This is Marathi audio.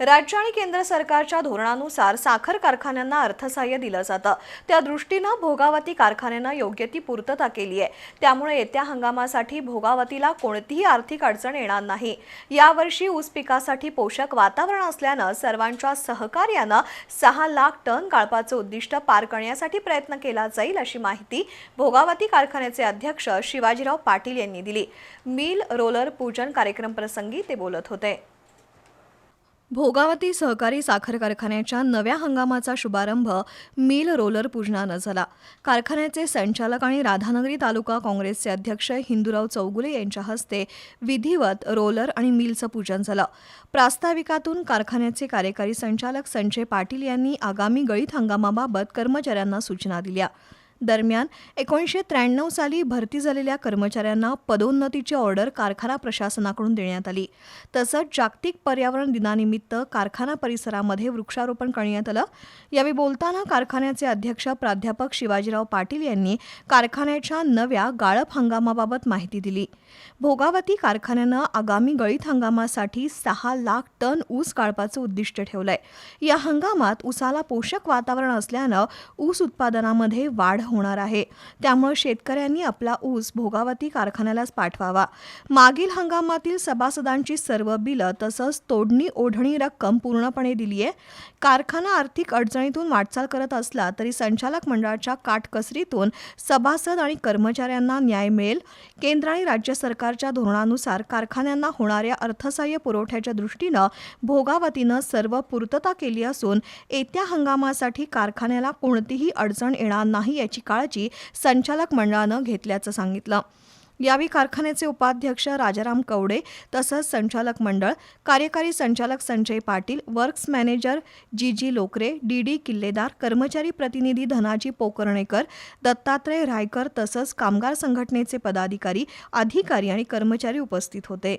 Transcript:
राज्य आणि केंद्र सरकारच्या धोरणानुसार साखर कारखान्यांना अर्थसहाय्य दिलं जातं. त्या दृष्टीनं भोगावती कारखान्यानं योग्य ती पूर्तता केली आहे. त्यामुळे येत्या हंगामासाठी भोगावतीला कोणतीही आर्थिक अडचण येणार नाही. यावर्षी ऊस पिकासाठी पोषक वातावरण असल्यानं सर्वांच्या सहकार्यानं सहा लाख टन गाळपाचं उद्दिष्ट पार करण्यासाठी प्रयत्न केला जाईल अशी माहिती भोगावती कारखान्याचे अध्यक्ष शिवाजीराव पाटील यांनी दिली. मिल रोलर पूजन कार्यक्रम प्रसंगी ते बोलत होते. भोगावती सहकारी साखर कारखान्याच्या नव्या हंगामाचा शुभारंभ मिल रोलर पूजनानं झाला. कारखान्याचे संचालक आणि राधानगरी तालुका काँग्रेसचे अध्यक्ष हिंदूराव चौगुले यांच्या हस्ते विधिवत रोलर आणि मिलचं पूजन झालं. प्रास्ताविकातून कारखान्याचे कार्यकारी संचालक संजय पाटील यांनी आगामी गळीत हंगामाबाबत कर्मचाऱ्यांना सूचना दिल्या. दरम्यान एकोणीसशे त्र्याण्णव साली भरती झालेल्या कर्मचाऱ्यांना पदोन्नतीची ऑर्डर कारखाना प्रशासनाकडून देण्यात आली. तसंच जागतिक पर्यावरण दिनानिमित्त कारखाना परिसरामध्ये वृक्षारोपण करण्यात आलं. यावेळी बोलताना कारखान्याचे अध्यक्ष प्राध्यापक शिवाजीराव पाटील यांनी कारखान्याच्या नव्या गाळप हंगामाबाबत माहिती दिली. भोगावती कारखान्यानं आगामी गळीत हंगामासाठी सहा लाख टन ऊस काळपाचं उद्दिष्ट ठेवलंय. या हंगामात ऊसाला पोषक वातावरण असल्यानं ऊस उत्पादनामध्ये वाढ होणार आहे. त्यामुळे शेतकऱ्यांनी आपला ऊस भोगावती कारखान्यालाच पाठवावा. मागील हंगामातील सभासदांची सर्व बिलं तसंच तोडणी ओढणी रक्कम पूर्णपणे दिली आहे. कारखाना आर्थिक अडचणीतून वाटचाल करत असला तरी संचालक मंडळाच्या काटकसरीतून सभासद आणि कर्मचाऱ्यांना न्याय मिळेल. केंद्र आणि राज्य सरकारच्या धोरणानुसार कारखान्यांना होणाऱ्या अर्थसहाय्य पुरवठ्याच्या दृष्टीनं भोगावतीनं सर्व पूर्तता केली असून येत्या हंगामासाठी कारखान्याला कोणतीही अडचण येणार नाही याची काळजी संचालक मंडळानं घेतल्याचं सांगितलं. यावेळी कारखान्याचे उपाध्यक्ष राजाराम कवडे तसंच संचालक मंडळ कार्यकारी संचालक Sanjay Patil works manager G G Lokare D D Killedar कर्मचारी प्रतिनिधी धनाजी पोकर्णेकर दत्तात्रय रायकर तसंच कामगार संघटनेचे पदाधिकारी अधिकारी आणि कर्मचारी उपस्थित होते.